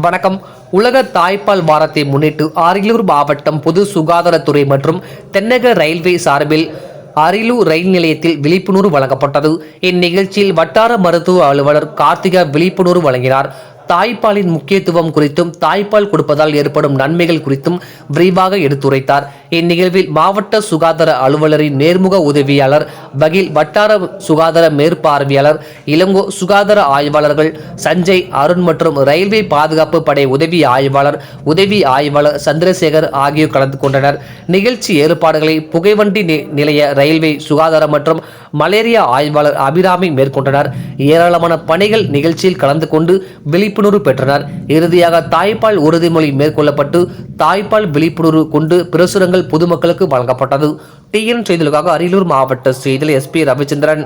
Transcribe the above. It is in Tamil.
வணக்கம். உலக தாய்ப்பால் வாரத்தை முன்னிட்டு அரியலூர் மாவட்டம் பொது சுகாதாரத்துறை மற்றும் தென்னக ரயில்வே சார்பில் அரியலூர் ரயில் நிலையத்தில் விழிப்புணர்வு வழங்கப்பட்டது. இந்நிகழ்ச்சியில் வட்டார மருத்துவ அலுவலர் கார்த்திகா விழிப்புணர்வு வழங்கினார். தாய்ப்பாலின் முக்கியத்துவம் குறித்தும் தாய்ப்பால் கொடுப்பதால் ஏற்படும் நன்மைகள் குறித்தும் விரிவாக எடுத்துரைத்தார். இந்நிகழ்வில் மாவட்ட சுகாதார அலுவலரின் நேர்முக உதவியாளர் பகில் வட்டார சுகாதார மேற்பார்வையாளர் இளங்கோ சுகாதார ஆய்வாளர்கள் சஞ்சய் அருண் மற்றும் ரயில்வே பாதுகாப்பு படை உதவி ஆய்வாளர் உதவி ஆய்வாளர் சந்திரசேகர் ஆகியோர் கலந்து கொண்டனர். நிகழ்ச்சி ஏற்பாடுகளை புகைவண்டி நி- நிலைய ரயில்வே சுகாதாரம் மற்றும் மலேரியா ஆய்வாளர் அபிராமி மேற்கொண்டனர். ஏராளமான பணிகள் நிகழ்ச்சியில் கலந்து கொண்டு விழிப்புணர்வு பெற்றனர். இறுதியாக தாய்ப்பால் உறுதிமொழி மேற்கொள்ளப்பட்டு தாய்ப்பால் விழிப்புணர்வு கொண்டு பிரசுரங்கள் பொதுமக்களுக்கு வழங்கப்பட்டது. டிஎன் செய்திகளுக்காக அரியலூர் மாவட்ட செய்தியில் எஸ்பி ரவிச்சந்திரன்.